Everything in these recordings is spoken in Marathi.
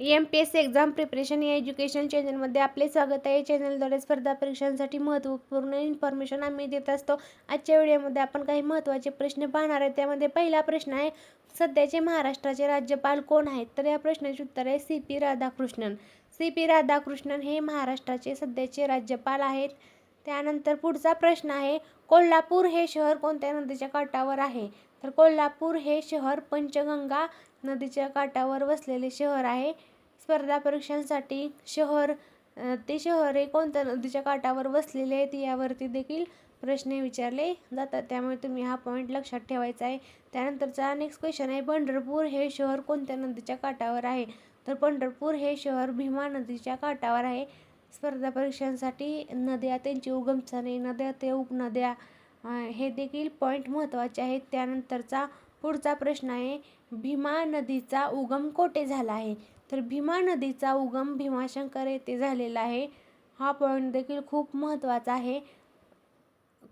M P S exam preparation या एज्युकेशन चॅनलमध्ये आपले स्वागत आहे. चॅनलद्वारे स्पर्धा परीक्षांसाठी महत्त्वपूर्ण इन्फॉर्मेशन आम्ही देत असतो. आजच्या व्हिडिओमध्ये आपण काही महत्त्वाचे प्रश्न पाहणार आहे. त्यामध्ये पहिला प्रश्न आहे सध्याचे महाराष्ट्राचे राज्यपाल कोण आहेत? तर या प्रश्नाचे उत्तर आहे C P Radhakrishnan. C P Radhakrishnan हे महाराष्ट्राचे सध्याचे राज्यपाल आहेत. त्यानंतर पुढचा प्रश्न आहे कोल्हापूर हे शहर कोणत्या नदीच्या काठावर आहे? तर कोल्हापूर हे शहर पंचगंगा नदीच्या काठावर वसलेले शहर आहे. स्पर्धा परीक्षांसाठी शहर ते शहर हे कोणत्या नदीच्या काठावर वसलेले आहेत यावरती देखील प्रश्न विचारले जातात. त्यामुळे तुम्ही हा पॉईंट लक्षात ठेवायचा आहे. त्यानंतरचा नेक्स्ट क्वेश्चन आहे पंढरपूर हे शहर कोणत्या नदीच्या काठावर आहे? तर पंढरपूर हे शहर भीमा नदीच्या काठावर आहे. स्पर्धा परीक्षांसाठी नद्या त्यांची उगमस्थाने नद्या ते उपनद्या हे देखील पॉईंट महत्त्वाचे आहेत. त्यानंतरचा पुढचा प्रश्न आहे भीमा नदीचा उगम कोठे झाला आहे? तर भीमा नदीचा उगम भीमाशंकर येथे झालेला आहे. हा पॉईंट देखील खूप महत्त्वाचा आहे.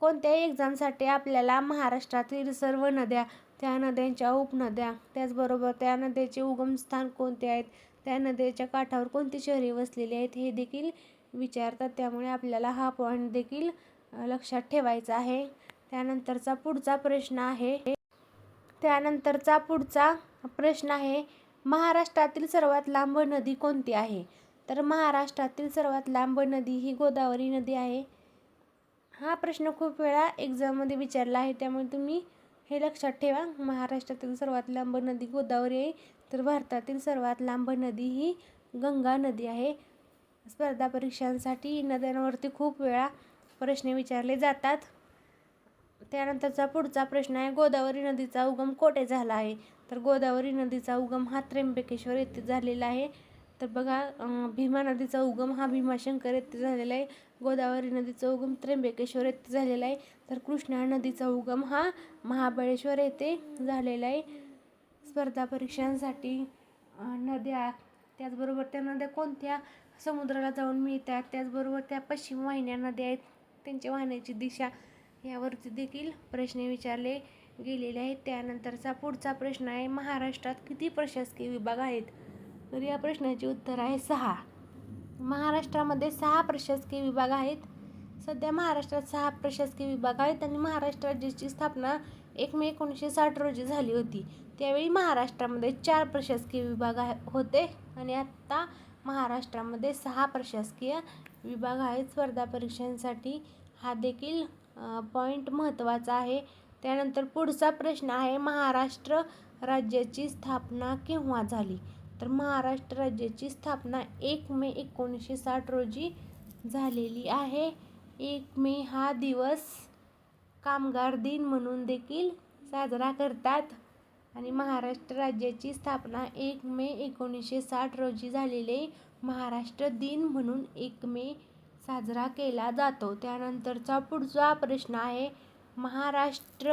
कोणत्याही एक्झामसाठी आपल्याला महाराष्ट्रातील सर्व नद्या त्या नद्यांच्या उपनद्या त्याचबरोबर त्या नद्याचे उगमस्थान कोणते आहेत त्या नद्याच्या काठावर कोणती शहरे वसलेली आहेत हे देखील विचारतात. त्यामुळे आपल्याला हा पॉईंट देखील लक्षात ठेवायचा आहे. त्यानंतरचा पुढचा प्रश्न आहे. त्यानंतरचा पुढचा प्रश्न आहे महाराष्ट्रातील सर्वात लांब नदी कोणती आहे? तर महाराष्ट्रातील सर्वात लांब नदी ही गोदावरी नदी आहे. हा प्रश्न खूप वेळा एक्झाममध्ये विचारला आहे त्यामुळे तुम्ही हे लक्षात ठेवा. महाराष्ट्रातील सर्वात लांब नदी गोदावरी आहे तर भारतातील सर्वात लांब नदी ही गंगा नदी आहे. स्पर्धा परीक्षांसाठी नद्यांवरती खूप वेळा प्रश्न विचारले जातात. त्यानंतरचा पुढचा प्रश्न आहे गोदावरी नदीचा उगम कोठे झाला आहे? तर गोदावरी नदीचा उगम हा त्र्यंबकेश्वर येथे झालेला आहे. तर बघा भीमा नदीचा उगम हा भीमाशंकर येथे झालेला आहे. गोदावरी नदीचा उगम त्र्यंबकेश्वर येथे झालेला आहे. तर कृष्णा नदीचा उगम हा महाबळेश्वर येथे झालेला आहे. स्पर्धा परीक्षांसाठी नद्या त्याचबरोबर त्या नद्या कोणत्या समुद्राला जाऊन मिळतात? त्याचबरोबर त्या पश्चिम वाहिन्या नद्या आहेत. त्यांच्या वाहण्याची दिशा यावरती देखील प्रश्न विचारले गेलेले आहेत. त्यानंतरचा पुढचा प्रश्न आहे महाराष्ट्रात किती प्रशासकीय विभाग आहेत? तर या प्रश्नाचे उत्तर आहे सहा. महाराष्ट्रामध्ये सहा प्रशासकीय विभाग आहेत. सध्या महाराष्ट्रात सहा प्रशासकीय विभाग आहेत आणि महाराष्ट्र राज्याची स्थापना एक मे एकोणीसशे साठ रोजी झाली होती. त्यावेळी महाराष्ट्रामध्ये चार प्रशासकीय विभाग होते आणि आत्ता महाराष्ट्रामध्ये सहा प्रशासकीय विभाग आहेत. स्पर्धा परीक्षांसाठी हा देखील पॉईंट महत्त्वाचा आहे. त्यानंतर पुढचा प्रश्न आहे महाराष्ट्र राज्याची स्थापना केव्हा झाली? तर महाराष्ट्र राज्याची स्थापना एक मे एकोणीसशे साठ रोजी झालेली आहे. एक मे हा दिवस कामगार दिन म्हणून देखील साजरा करतात. आणि महाराष्ट्र राज्याची स्थापना एक मे एकोणीसशे साठ रोजी झालेले महाराष्ट्र दिन म्हणून एक मे साजरा केला जातो. त्यानंतरचा पुढचा प्रश्न आहे महाराष्ट्र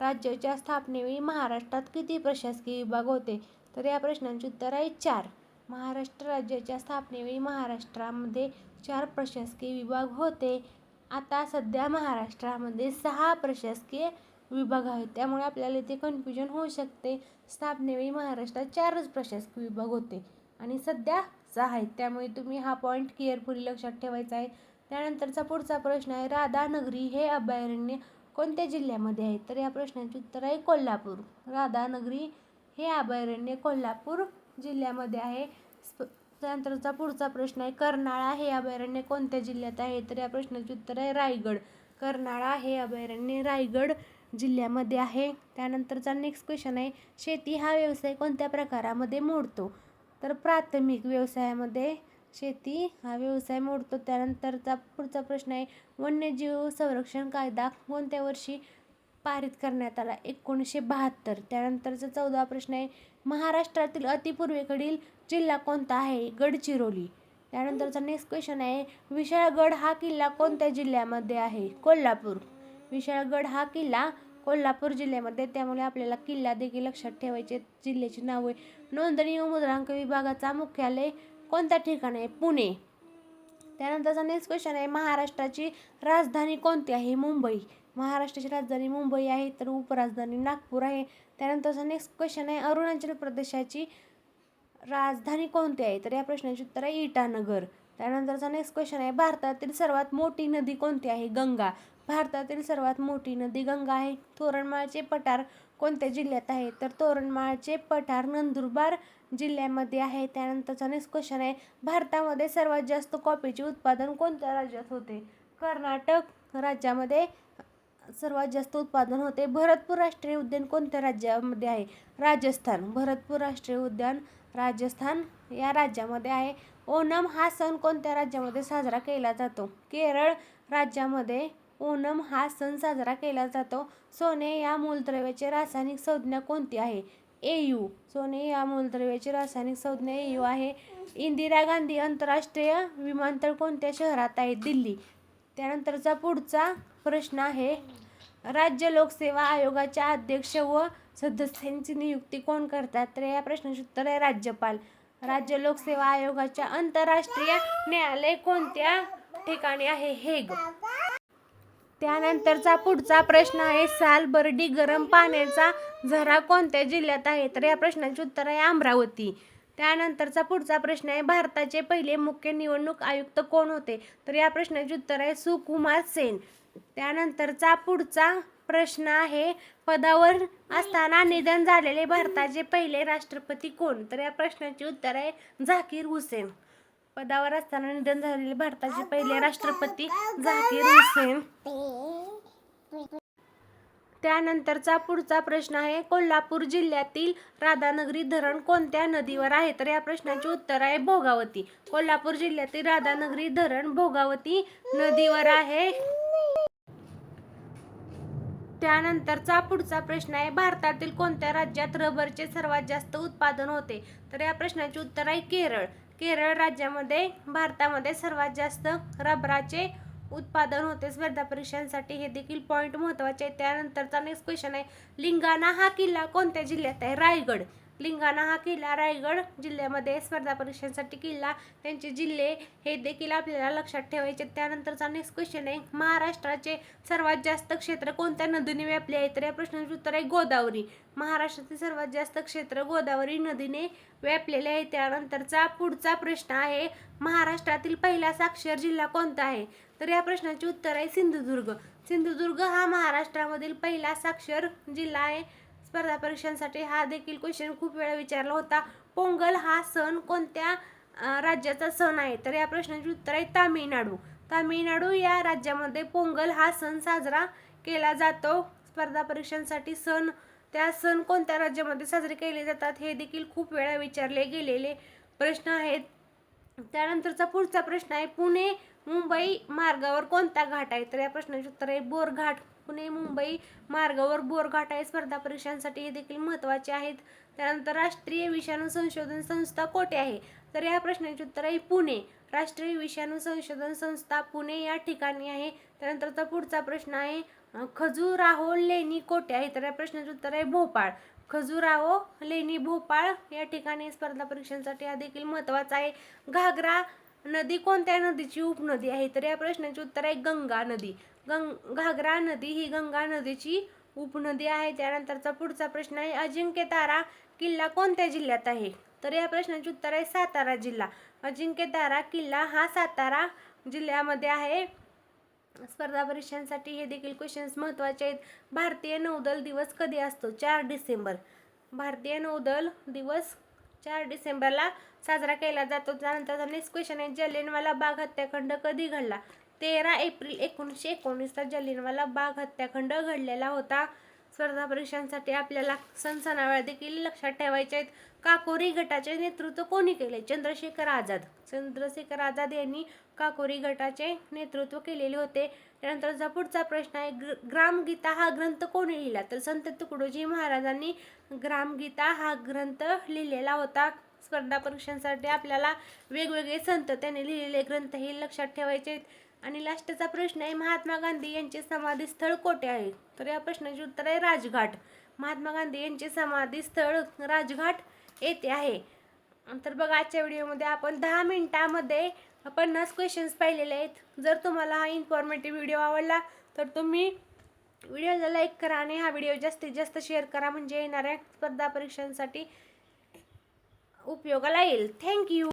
राज्याच्या स्थापनेवेळी महाराष्ट्रात किती प्रशासकीय विभाग होते? तर या प्रश्नांची उत्तर आहे चार. महाराष्ट्र राज्याच्या स्थापनेवेळी महाराष्ट्रामध्ये चार प्रशासकीय विभाग होते. आता सध्या महाराष्ट्रामध्ये सहा प्रशासकीय विभाग आहेत. त्यामुळे आपल्याला इथे कन्फ्युजन होऊ शकते. स्थापनेवेळी महाराष्ट्रात चारच प्रशासकीय विभाग होते. आणि सध्या सहा आहेत त्यामुळे तुम्ही हा पॉईंट केअरफुली लक्षात ठेवायचा आहे. त्यानंतरचा पुढचा प्रश्न आहे राधानगरी हे अभयारण्य कोणत्या जिल्ह्यामध्ये आहे? तर या प्रश्नाचे उत्तर आहे कोल्हापूर. राधानगरी हे अभयारण्य कोल्हापूर जिल्ह्यामध्ये आहे. स्प- त्यानंतरचा पुढचा प्रश्न आहे कर्नाळा हे अभयारण्य कोणत्या जिल्ह्यात आहे? तर या प्रश्नाचे उत्तर आहे रायगड. कर्नाळा हे अभयारण्य रायगड जिल्ह्यामध्ये आहे. त्यानंतरचा नेक्स्ट क्वेश्चन आहे शेती हा व्यवसाय कोणत्या प्रकारामध्ये मोडतो? तर प्राथमिक व्यवसायामध्ये शेती हा व्यवसाय मोडतो. त्यानंतरचा पुढचा प्रश्न आहे वन्यजीव संरक्षण कायदा कोणत्या वर्षी पारित करण्यात आला? एकोणीसशे बहात्तर. त्यानंतरचा चौदा प्रश्न आहे महाराष्ट्रातील अतिपूर्वेकडील जिल्हा कोणता आहे? गडचिरोली. त्यानंतरचा नेक्स्ट क्वेश्चन आहे विशाळगड हा किल्ला कोणत्या जिल्ह्यामध्ये आहे? कोल्हापूर. विशाळगड हा किल्ला कोल्हापूर जिल्ह्यामध्ये. त्यामुळे आपल्याला किल्ला देखील लक्षात ठेवायचे. जिल्ह्याची नावे नोंदणी व मुद्रांक विभागाचा मुख्यालय कोणत्या ठिकाणी आहे? पुणे. त्यानंतरचा नेक्स्ट क्वेश्चन आहे महाराष्ट्राची राजधानी कोणती आहे? मुंबई. महाराष्ट्राची राजधानी मुंबई आहे तर उपराजधानी नागपूर आहे. त्यानंतरचा नेक्स्ट क्वेश्चन आहे अरुणाचल प्रदेशाची राजधानी कोणती आहे? तर या प्रश्नाचे उत्तर आहे इटानगर. त्यानंतरचा नेक्स्ट क्वेश्चन आहे भारतातील सर्वात मोठी नदी कोणती आहे? गंगा. भारतातील सर्वात मोठी नदी गंगा आहे. तोरणमाळचे पठार कोणत्या जिल्ह्यात आहे? तर तोरणमाळचे पठार नंदुरबार जिल्ह्यामध्ये आहे. त्यानंतरचा नेक्स्ट क्वेश्चन आहे. भारतामध्ये सर्वात जास्त कॉफीचे उत्पादन कोणत्या राज्यात होते? कर्नाटक राज्यामध्ये सर्वात जास्त उत्पादन होते. भरतपूर राष्ट्रीय उद्यान कोणत्या राज्यामध्ये आहे? राजस्थान. भरतपूर राष्ट्रीय उद्यान राजस्थान या राज्यामध्ये आहे. ओणम हा सण कोणत्या राज्यामध्ये साजरा केला जातो? केरळ राज्यामध्ये ओणम हा सण साजरा केला जातो. सोने या मूलद्रव्याची रासायनिक संज्ञा कोणती आहे? A U. सोने या मूलद्रव्याची रासायनिक संज्ञा ए यू आहे. इंदिरा गांधी आंतरराष्ट्रीय विमानतळ कोणत्या शहरात आहे? दिल्ली. त्यानंतरचा पुढचा प्रश्न आहे राज्य लोकसेवा आयोगाच्या अध्यक्ष व सदस्यांची नियुक्ती कोण करतात? तर या प्रश्नाचे उत्तर आहे राज्यपाल. राज्य लोकसेवा आयोगाच्या आंतरराष्ट्रीय न्यायालय कोणत्या ठिकाणी आहे? हेग. त्यानंतरचा पुढचा प्रश्न आहे सालबर्डी गरम पाण्याचा झरा कोणत्या जिल्ह्यात आहे? तर या प्रश्नाचे उत्तर आहे अमरावती. त्यानंतरचा पुढचा प्रश्न आहे भारताचे पहिले मुख्य निवडणूक आयुक्त कोण होते? तर या प्रश्नाचे उत्तर आहे सुकुमार सेन. त्यानंतरचा पुढचा प्रश्न आहे पदावर असताना निधन झालेले भारताचे पहिले राष्ट्रपती कोण? तर या प्रश्नाचे उत्तर आहे झाकीर हुसेन. पदावर असताना निधन झालेले भारताचे पहिले राष्ट्रपती झाकीर हुसेन. त्यानंतरचा पुढचा प्रश्न आहे कोल्हापूर जिल्ह्यातील राधानगरी धरण कोणत्या नदीवर आहे? तर या प्रश्नाचे उत्तर आहे भोगावती. कोल्हापूर जिल्ह्यातील राधानगरी धरण भोगावती नदीवर आहे. त्यानंतरचा पुढचा प्रश्न आहे भारतातील कोणत्या राज्यात रबरचे सर्वात जास्त उत्पादन होते? तर या प्रश्नाचे उत्तर आहे केरळ. केरळ राज्यामध्ये भारतामध्ये सर्वात जास्त रबराचे उत्पादन होते. स्पर्धा परीक्षांसाठी हे देखील पॉईंट महत्त्वाचे आहे. त्यानंतरचा नेक्स्ट क्वेश्चन आहे. लिंगाणा हा किल्ला कोणत्या जिल्ह्यात आहे? रायगड. लिंगाणा हा किल्ला रायगड जिल्ह्यामध्ये स्पर्धा परीक्षांसाठी किल्ला. त्यांचे जिल्हे हे देखील आपल्याला लक्षात ठेवायचे. त्यानंतरचा नेक्स्ट क्वेश्चन आहे महाराष्ट्राचे सर्वात जास्त क्षेत्र कोणत्या नदीने व्यापले आहे? तर या प्रश्नाचे उत्तर आहे गोदावरी. महाराष्ट्रातील सर्वात जास्त क्षेत्र गोदावरी नदीने व्यापलेले आहे. त्यानंतरचा पुढचा प्रश्न आहे महाराष्ट्रातील पहिला साक्षर जिल्हा कोणता आहे? तर या प्रश्नाचे उत्तर आहे सिंधुदुर्ग. सिंधुदुर्ग हा महाराष्ट्रामधील पहिला साक्षर जिल्हा आहे. स्पर्धा परीक्षांसाठी हा देखील क्वेश्चन खूप वेळा विचारला होता. पोंगल हा सण कोणत्या राज्याचा सण आहे? तर या प्रश्नाचे उत्तर आहे तामिळनाडू. तामिळनाडू या राज्यामध्ये पोंगल हा सण साजरा केला जातो. स्पर्धा परीक्षांसाठी सण त्या सण कोणत्या राज्यामध्ये साजरे केले जातात हे देखील खूप वेळा विचारले गेलेले प्रश्न आहेत. त्यानंतरचा पुढचा प्रश्न आहे पुणे मुंबई मार्गावर कोणता घाट आहे? तर या प्रश्नाचे उत्तर आहे बोरघाट. पुणे मुंबई मार्गावर बोरघाट आहे स्पर्धा परीक्षांसाठी हे देखील महत्त्वाचे आहेत. त्यानंतर राष्ट्रीय विषाणू संशोधन संस्था कोठे आहे? तर या प्रश्नाचे उत्तर आहे पुणे. राष्ट्रीय विषाणू संशोधन संस्था पुणे या ठिकाणी आहे. त्यानंतरचा पुढचा प्रश्न आहे खजुराहो लेणी कोठे आहे? तर या प्रश्नाचे उत्तर आहे भोपाळ. खजुराहो लेणी भोपाळ या ठिकाणी स्पर्धा परीक्षांसाठी हा देखील महत्त्वाचा आहे. घागरा नदी कोणत्या नदीची उपनदी आहे? तर या प्रश्नाचे उत्तर आहे गंगा नदी. गंग घागरा नदी ही गंगा नदीची उपनदी आहे. त्यानंतरचा पुढचा प्रश्न आहे अजिंक्य तारा किल्ला कोणत्या जिल्ह्यात आहे? तर या प्रश्नाचे उत्तर आहे सातारा जिल्हा. अजिंक्य तारा किल्ला हा सातारा जिल्ह्यामध्ये आहे. स्पर्धा परीक्षांसाठी हे देखील क्वेश्चन्स महत्त्वाचे आहेत. भारतीय नौदल दिवस कधी असतो? चार डिसेंबर. भारतीय नौदल दिवस चार डिसेंबरला साजरा केला जातो. त्यानंतरचा नेक्स्ट क्वेश्चन आहे जलियनवाला बाग हत्याखंड कधी घडला? तेरा एप्रिल एकोणीसशे एकोणीसचा जलियनवाला बाग हत्याखंड घडलेला होता. स्पर्धा परीक्षांसाठी आपल्याला सणसणावळ देखील लक्षात ठेवायचे आहेत. काकोरी गटाचे नेतृत्व कोणी केले? चंद्रशेखर आझाद. चंद्रशेखर आझाद यांनी काकोरी गटाचे नेतृत्व केलेले होते. त्यानंतरचा पुढचा प्रश्न आहे ग्र ग्रामगीता हा ग्रंथ कोणी लिहिला? तर संत तुकडोजी महाराजांनी ग्रामगीता हा ग्रंथ लिहिलेला होता. स्पर्धा परीक्षांसाठी आपल्याला वेगवेगळे संत त्यांनी लिहिलेले ग्रंथ हे लक्षात ठेवायचे आहेत. आणि लास्टचा प्रश्न आहे महात्मा गांधी यांचे समाधी स्थळ कोठे आहे? तर या प्रश्नाचे उत्तर आहे राजघाट. महात्मा गांधी यांचे समाधी स्थळ राजघाट येथे आहे. तर बघा आजच्या व्हिडिओमध्ये आपण दहा मिनिटामध्ये पन्नास क्वेश्चन्स पाहिलेले आहेत. जर तुम्हाला हा इन्फॉर्मेटिव्ह व्हिडिओ आवडला तर तुम्ही व्हिडिओला लाईक करा आणि हा व्हिडिओ जास्तीत जास्त शेअर करा. म्हणजे येणाऱ्या स्पर्धा परीक्षांसाठी उपयोगाला येईल. थँक्यू